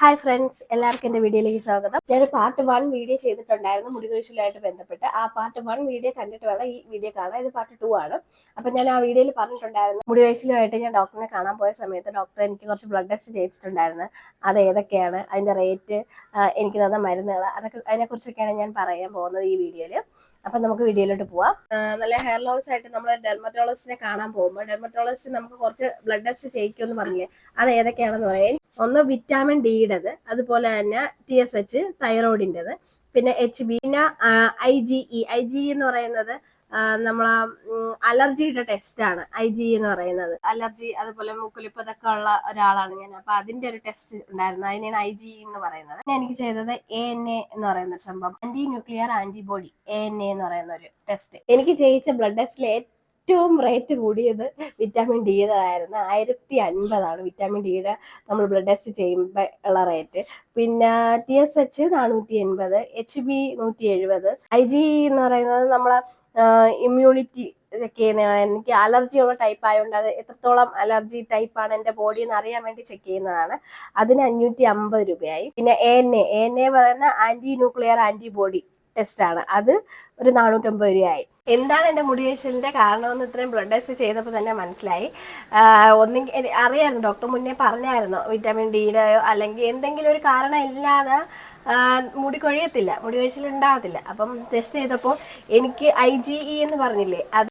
Hi friends എല്ലാവർക്കും എന്റെ വീഡിയോയിലേക്ക് സ്വാഗതം. ഞാൻ പാർട്ട് വൺ വീഡിയോ ചെയ്തിട്ടുണ്ടായിരുന്നു മുടികൊഴിച്ചിലുമായിട്ട് ബന്ധപ്പെട്ട്. ആ പാർട്ട് വൺ വീഡിയോ കണ്ടിട്ട് വേണം ഈ വീഡിയോ കാണാൻ ഇത് പാർട്ട് ടു ആണ്. അപ്പം ഞാൻ ആ വീഡിയോയിൽ പറഞ്ഞിട്ടുണ്ടായിരുന്നു മുടികൊഴിച്ചിലുമായിട്ട് ഞാൻ ഡോക്ടറിനെ കാണാൻ പോയ സമയത്ത് ഡോക്ടർ എനിക്ക് കുറച്ച് ബ്ലഡ് ടെസ്റ്റ് ചെയ്തിട്ടുണ്ടായിരുന്നു. അത് ഏതൊക്കെയാണ് അതിന്റെ റേറ്റ് എനിക്ക് തന്ന മരുന്നുകൾ അതൊക്കെ അതിനെക്കുറിച്ചൊക്കെയാണ് ഞാൻ പറയാൻ പോകുന്നത് ഈ വീഡിയോയിൽ അപ്പം നമുക്ക് വീഡിയോയിലോട്ട് പോവാം. നല്ല ഹെയർ ലോസ് ആയിട്ട് നമ്മൾ ഡെർമറ്റോളജിസ്റ്റിനെ കാണാൻ പോകുമ്പോൾ ഡെർമറ്റോളജിസ്റ്റ് നമുക്ക് കുറച്ച് ബ്ലഡ് ടെസ്റ്റ് ചെയ്യിക്കുമെന്ന് പറഞ്ഞില്ലേ? അത് ഏതൊക്കെയാണെന്ന് പറയാൻ ഒന്ന് വിറ്റാമിൻ ഡിയുടേത് അതുപോലെ തന്നെ ടി എസ് എച്ച് തൈറോയിഡിന്റെത് പിന്നെ എച്ച് ബി പിന്നെ I G E I G എന്ന് പറയുന്നത് നമ്മളെ അലർജിയുടെ ടെസ്റ്റ് ആണ് ഐ ജി എന്ന് പറയുന്നത്. അലർജി അതുപോലെ മൂക്കുലിപ്പ് ഇതൊക്കെ ഉള്ള ഒരാളാണ് ഞാൻ. അപ്പൊ അതിന്റെ ഒരു ടെസ്റ്റ് ഉണ്ടായിരുന്നു. അതിനാണ് ഐ ജി എന്ന് പറയുന്നത്. എനിക്ക് ചെയ്തത് എ എൻ എ എന്ന് പറയുന്ന ഒരു സംഭവം. Anti nuclear antibody A N A എന്ന് പറയുന്ന ഒരു ടെസ്റ്റ് എനിക്ക് ചെയ്യിച്ച ബ്ലഡ് ടെസ്റ്റിൽ ഏറ്റവും റേറ്റ് കൂടിയത് വിറ്റാമിൻ ഡി ഡിയുടേതായിരുന്നു ആയിരത്തി അൻപതാണ് വിറ്റാമിൻ ഡിയുടെ നമ്മൾ ബ്ലഡ് ടെസ്റ്റ് ചെയ്യുമ്പോൾ ഉള്ള റേറ്റ് പിന്നെ ടി എസ് എച്ച് നാനൂറ്റി എൺപത് എച്ച് ബി നൂറ്റി എഴുപത് ഐ ജി എന്ന് പറയുന്നത് നമ്മളെ ഇമ്മ്യൂണിറ്റി ചെക്ക് ചെയ്യുന്നതാണ് എനിക്ക് അലർജി ഉള്ള ടൈപ്പ് ആയതുകൊണ്ട് അത് എത്രത്തോളം അലർജി ടൈപ്പ് ആണ് എന്റെ ബോഡി എന്ന് അറിയാൻ വേണ്ടി ചെക്ക് ചെയ്യുന്നതാണ്. അതിന് അഞ്ഞൂറ്റി അമ്പത് രൂപയായി. പിന്നെ A N A N A പറയുന്ന ആന്റി ന്യൂക്ലിയർ ആന്റിബോഡി ടെസ്റ്റ് ആണ്. അത് ഒരു നാനൂറ്റമ്പത് രൂപയായി. എന്താണ് എന്റെ മുടി വീഴ്ചലിന്റെ കാരണമെന്ന് ഇത്രയും ബ്ലഡ് ടെസ്റ്റ് ചെയ്തപ്പോൾ തന്നെ മനസ്സിലായി. ഒന്നെങ്കിൽ അറിയായിരുന്നു. ഡോക്ടർ മുന്നേ പറഞ്ഞായിരുന്നു. വിറ്റാമിൻ ഡിയുടെയോ അല്ലെങ്കിൽ എന്തെങ്കിലും ഒരു കാരണം ഇല്ലാതെ മുടി കൊഴിയത്തില്ല. മുടി കൊഴിച്ചിൽ ഉണ്ടാകത്തില്ല. അപ്പം ടെസ്റ്റ് ചെയ്തപ്പോൾ എനിക്ക് ഐ ജി ഇ എന്ന് പറഞ്ഞില്ലേ അത്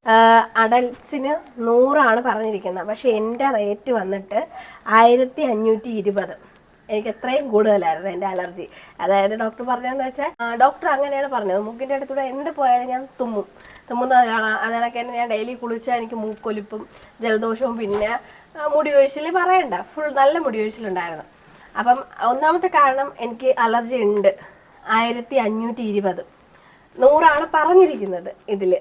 അഡൽട്സിന് നൂറാണ് പറഞ്ഞിരിക്കുന്നത്. പക്ഷേ എന്റെ റേറ്റ് വന്നിട്ട് ആയിരത്തി അഞ്ഞൂറ്റി ഇരുപത് എനിക്ക് എത്രയും കൂടുതലായിരുന്നു എന്റെ അലർജി. അതായത് ഡോക്ടർ പറഞ്ഞതെന്ന് വെച്ചാൽ ഡോക്ടർ അങ്ങനെയാണ് പറഞ്ഞത്. മൂക്കിന്റെ അടുത്തൂടെ എന്ത് പോയാലും ഞാൻ തുമ്മും. തുമ്മുന്ന ഒരാളാണ് അതിനൊക്കെ ഞാൻ ഡെയിലി കുളിച്ചാൽ എനിക്ക് മൂക്കൊലിപ്പും ജലദോഷവും പിന്നെ മുടി കൊഴിച്ചിൽ പറയണ്ട. ഫുൾ നല്ല മുടി കൊഴിച്ചിലുണ്ടായിരുന്നു അപ്പം ഒന്നാമത്തെ കാരണം എനിക്ക് അലർജി ഉണ്ട്. ആയിരത്തി അഞ്ഞൂറ്റി ഇരുപത് നൂറാണ് പറഞ്ഞിരിക്കുന്നത് ഇതിൽ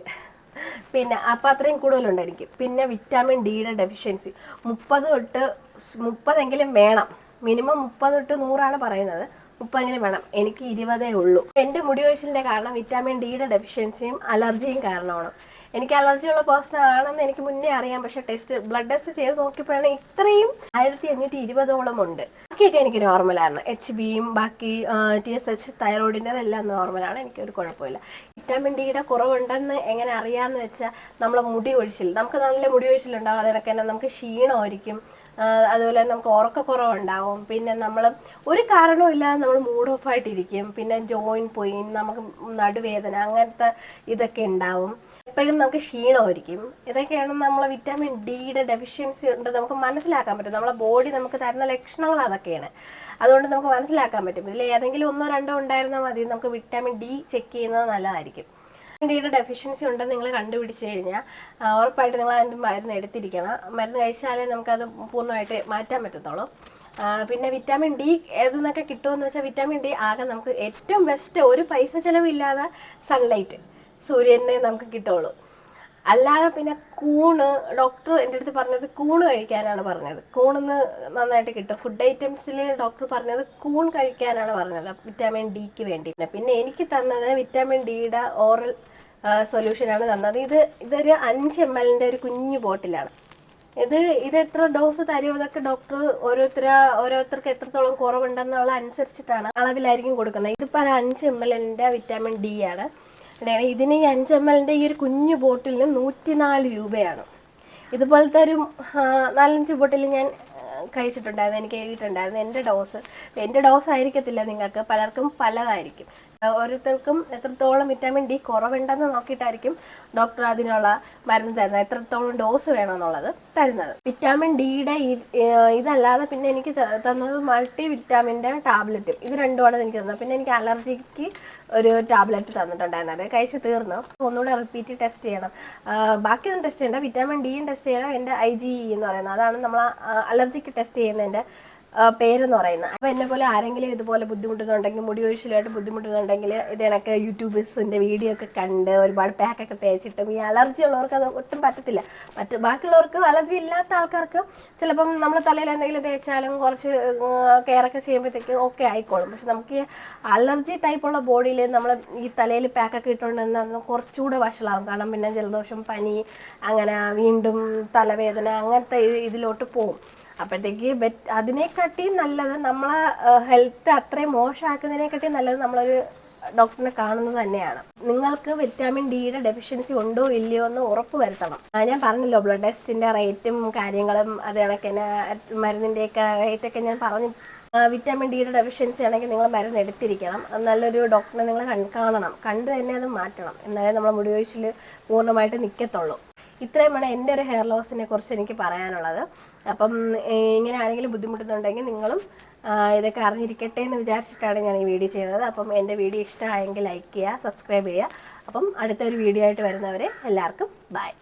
പിന്നെ അപ്പം അത്രയും കൂടുതലുണ്ടായിരിക്കും പിന്നെ വിറ്റാമിൻ ഡിയുടെ ഡെഫിഷ്യൻസി മുപ്പത് തൊട്ട് മുപ്പതെങ്കിലും വേണം. മിനിമം മുപ്പത് തൊട്ട് നൂറാണ് പറയുന്നത്. മുപ്പതെങ്കിലും വേണം. എനിക്ക് ഇരുപതേ ഉള്ളൂ. എന്റെ മുടി ഒഴിച്ചിലിന്റെ കാരണം വിറ്റാമിൻ ഡിയുടെ ഡെഫിഷ്യൻസിയും അലർജിയും കാരണമാണ്. എനിക്ക് അലർജിയുള്ള പേഴ്സൺ ആണെന്ന് എനിക്ക് മുന്നേ അറിയാം. പക്ഷെ ടെസ്റ്റ് ബ്ലഡ് ടെസ്റ്റ് ചെയ്ത് നോക്കിയപ്പോഴാണ് ഇത്രയും ആയിരത്തി അഞ്ഞൂറ്റി ഇരുപതോളം ഉണ്ട്. ബാക്കിയൊക്കെ എനിക്ക് നോർമലാണ് എച്ച് ബിയും ബാക്കി ടി എസ് എച്ച് തൈറോയിഡിന്റെതെല്ലാം നോർമലാണ് എനിക്കൊരു കുഴപ്പമില്ല. വിറ്റാമിൻ ഡിയുടെ കുറവുണ്ടെന്ന് എങ്ങനെ അറിയാമെന്ന് വെച്ചാൽ നമ്മളെ മുടി ഒഴിച്ചിൽ നമുക്ക് നല്ല മുടി ഒഴിച്ചിലുണ്ടാവും അതിനൊക്കെ തന്നെ നമുക്ക് ക്ഷീണമായിരിക്കും. അതുപോലെ നമുക്ക് ഉറക്കക്കുറവുണ്ടാവും. പിന്നെ നമ്മൾ ഒരു കാരണവും ഇല്ലാതെ നമ്മൾ മൂഡ് ഓഫ് ആയിട്ടിരിക്കും. പിന്നെ ജോയിൻ പെയിൻ നമുക്ക് നടുവേദന അങ്ങനത്തെ ഇതൊക്കെ ഉണ്ടാവും. എപ്പോഴും നമുക്ക് ക്ഷീണമായിരിക്കും. ഇതൊക്കെയാണ് നമ്മൾ വിറ്റാമിൻ ഡിയുടെ ഡെഫിഷ്യൻസി ഉണ്ട്. നമുക്ക് മനസ്സിലാക്കാൻ പറ്റും. നമ്മളെ ബോഡി നമുക്ക് തരുന്ന ലക്ഷണങ്ങൾ അതൊക്കെയാണ്. അതുകൊണ്ട് നമുക്ക് മനസ്സിലാക്കാൻ പറ്റും. ഇതിൽ ഏതെങ്കിലും ഒന്നോ രണ്ടോ ഉണ്ടായിരുന്നാൽ മതി. നമുക്ക് വിറ്റാമിൻ ഡി ചെക്ക് ചെയ്യുന്നത് നല്ലതായിരിക്കും. ഡിയുടെ ഡെഫിഷ്യൻസി ഉണ്ടെന്ന് നിങ്ങൾ കണ്ടുപിടിച്ച് കഴിഞ്ഞാൽ ഉറപ്പായിട്ട് നിങ്ങൾ അതിന്റെ മരുന്ന് എടുത്തിരിക്കണം. മരുന്ന് കഴിച്ചാലേ നമുക്കത് പൂർണമായിട്ട് മാറ്റാൻ പറ്റത്തുള്ളൂ. പിന്നെ വിറ്റാമിൻ ഡി ഏതെന്നൊക്കെ കിട്ടുമെന്ന് വെച്ചാൽ വിറ്റാമിൻ ഡി ആകെ നമുക്ക് ഏറ്റവും ബെസ്റ്റ് ഒരു പൈസ ചിലവില്ലാതെ സൺലൈറ്റ് സൂര്യനെ നമുക്ക് കിട്ടുള്ളൂ. അല്ലാതെ പിന്നെ കൂണ് ഡോക്ടർ എന്റെ അടുത്ത് പറഞ്ഞത് കൂണ് കഴിക്കാനാണ് പറഞ്ഞത്. കൂണെന്ന് നന്നായിട്ട് കിട്ടും. ഫുഡ് ഐറ്റംസിൽ ഡോക്ടർ പറഞ്ഞത് കൂൺ കഴിക്കാനാണ് പറഞ്ഞത്. വിറ്റാമിൻ ഡിക്ക് വേണ്ടി പിന്നെ എനിക്ക് തന്നത് വിറ്റാമിൻ ഡിയുടെ ഓറൽ സൊല്യൂഷനാണ് തന്നത്. ഇത് ഇതൊരു അഞ്ച് എം എല്ലിന്റെ ഒരു കുഞ്ഞു ബോട്ടിലാണ്. ഇത് ഇത് എത്ര ഡോസ് തരുമോ അതൊക്കെ ഡോക്ടർ ഓരോരുത്തര ഓരോരുത്തർക്ക് എത്രത്തോളം കുറവുണ്ടെന്നുള്ള അനുസരിച്ചിട്ടാണ് അളവിലായിരിക്കും കൊടുക്കുന്നത്. ഇതിപ്പോൾ ഒരു അഞ്ച് എം എല്ലിന്റെ വിറ്റാമിൻ ഡി ആണ്. പിന്നെ ഇതിന് ഈ അഞ്ച് എം എല്ലിന്റെ ഈ ഒരു കുഞ്ഞു ബോട്ടിലിന് നൂറ്റിനാല് രൂപയാണ്. ഇതുപോലത്തെ ഒരു നാലഞ്ച് ബോട്ടിൽ ഞാൻ കഴിച്ചിട്ടുണ്ടായിരുന്നു എനിക്ക് എഴുതിയിട്ടുണ്ടായിരുന്നു. എന്റെ ഡോസ് എന്റെ ഡോസ് ആയിരിക്കത്തില്ല നിങ്ങൾക്ക് പലർക്കും പലതായിരിക്കും. ഓരോരുത്തർക്കും എത്രത്തോളം വിറ്റാമിൻ ഡി കുറവുണ്ടെന്ന് നോക്കിയിട്ടായിരിക്കും ഡോക്ടർ അതിനുള്ള മരുന്ന് തരുന്നത്. എത്രത്തോളം ഡോസ് വേണമെന്നുള്ളത് തരുന്നത്. വിറ്റാമിൻ ഡിയുടെ ഇതല്ലാതെ പിന്നെ എനിക്ക് തന്നത് മൾട്ടി വിറ്റാമിന്റെ ടാബ്ലറ്റും ഇത് രണ്ടുമാണ് എനിക്ക് തന്നത്. പിന്നെ എനിക്ക് അലർജിക്ക് ഒരു ടാബ്ലറ്റ് തന്നിട്ടുണ്ടായിരുന്നത്. കഴിച്ച് തീർന്നു. ഒന്നുകൂടെ റിപ്പീറ്റ് ടെസ്റ്റ് ചെയ്യണം. ബാക്കിയൊന്നും ടെസ്റ്റ് ചെയ്യണ്ട. വിറ്റാമിൻ ഡിയും ടെസ്റ്റ് ചെയ്യണം. എന്റെ ഐ ജി ഇ എന്ന് പറയുന്നത്. അതാണ് നമ്മൾ അലർജിക്ക് ടെസ്റ്റ് ചെയ്യുന്നതിന്റെ പേരെന്ന് പറയുന്നത്. അപ്പോൾ എന്നെ പോലെ ആരെങ്കിലും ഇതുപോലെ ബുദ്ധിമുട്ടുന്നുണ്ടെങ്കിൽ മുടി ഒഴിച്ചിലായിട്ട് ബുദ്ധിമുട്ടുന്നുണ്ടെങ്കിൽ ഇത് കണക്ക് യൂട്യൂബേഴ്സിന്റെ വീഡിയോ ഒക്കെ കണ്ട് ഒരുപാട് പാക്കൊക്കെ തേച്ചിട്ടും ഈ അലർജി ഉള്ളവർക്ക് അത് ഒട്ടും പറ്റത്തില്ല. മറ്റ് ബാക്കിയുള്ളവർക്ക് അലർജി ഇല്ലാത്ത ആൾക്കാർക്ക് ചിലപ്പം നമ്മൾ തലയിൽ എന്തെങ്കിലും തേച്ചാലും കുറച്ച് കെയറൊക്കെ ചെയ്യുമ്പോഴത്തേക്ക് ഓക്കെ ആയിക്കോളും. പക്ഷെ നമുക്ക് അലർജി ടൈപ്പുള്ള ബോഡിയിൽ നമ്മൾ ഈ തലയിൽ പാക്കൊക്കെ ഇട്ടുകൊണ്ടിരുന്ന കുറച്ചുകൂടെ വഷളാവും. കാരണം പിന്നെ ജലദോഷം പനി അങ്ങനെ വീണ്ടും തലവേദന അങ്ങനത്തെ ഇതിലോട്ട് പോകും അപ്പോഴത്തേക്ക് അതിനെക്കാട്ടി നല്ലത് നമ്മളെ ഹെൽത്ത് അത്രയും മോശമാക്കുന്നതിനെക്കാട്ടിയും നല്ലത് നമ്മളൊരു ഡോക്ടറിനെ കാണുന്നത് തന്നെയാണ്. നിങ്ങൾക്ക് വിറ്റാമിൻ ഡിയുടെ ഡെഫിഷ്യൻസി ഉണ്ടോ ഇല്ലയോ എന്ന് ഉറപ്പ് വരുത്തണം. ഞാൻ പറഞ്ഞല്ലോ ബ്ലഡ് ടെസ്റ്റിന്റെ റേറ്റും കാര്യങ്ങളും അത് കണക്ക് തന്നെ മരുന്നിന്റെയൊക്കെ റേറ്റൊക്കെ ഞാൻ പറഞ്ഞു. വിറ്റാമിൻ ഡിയുടെ ഡെഫിഷ്യൻസി ആണെങ്കിൽ നിങ്ങൾ മരുന്ന് എടുത്തിരിക്കണം. നല്ലൊരു ഡോക്ടറെ നിങ്ങൾ കാണണം. കണ്ടു തന്നെ അത് മാറ്റണം. എന്നാലേ നമ്മുടെ മുടിയൊഴിച്ചിൽ പൂർണമായിട്ട് നിൽക്കത്തുള്ളൂ ഇത്രയുമാണ് എന്റെ ഒരു ഹെയർ ലോസിനെ കുറിച്ച് എനിക്ക് പറയാനുള്ളത്. അപ്പം ഇങ്ങനെ ആരെങ്കിലും ബുദ്ധിമുട്ടുന്നുണ്ടെങ്കിൽ നിങ്ങളും ഇതൊക്കെ അറിഞ്ഞിരിക്കട്ടെ എന്ന് വിചാരിച്ചിട്ടാണ് ഞാൻ ഈ വീഡിയോ ചെയ്തത് അപ്പം എന്റെ വീഡിയോ ഇഷ്ടമായെങ്കിൽ ലൈക്ക് ചെയ്യുക സബ്സ്ക്രൈബ് ചെയ്യുക. അപ്പം അടുത്തൊരു വീഡിയോ ആയിട്ട് വരുന്നവരെ എല്ലാവർക്കും ബൈ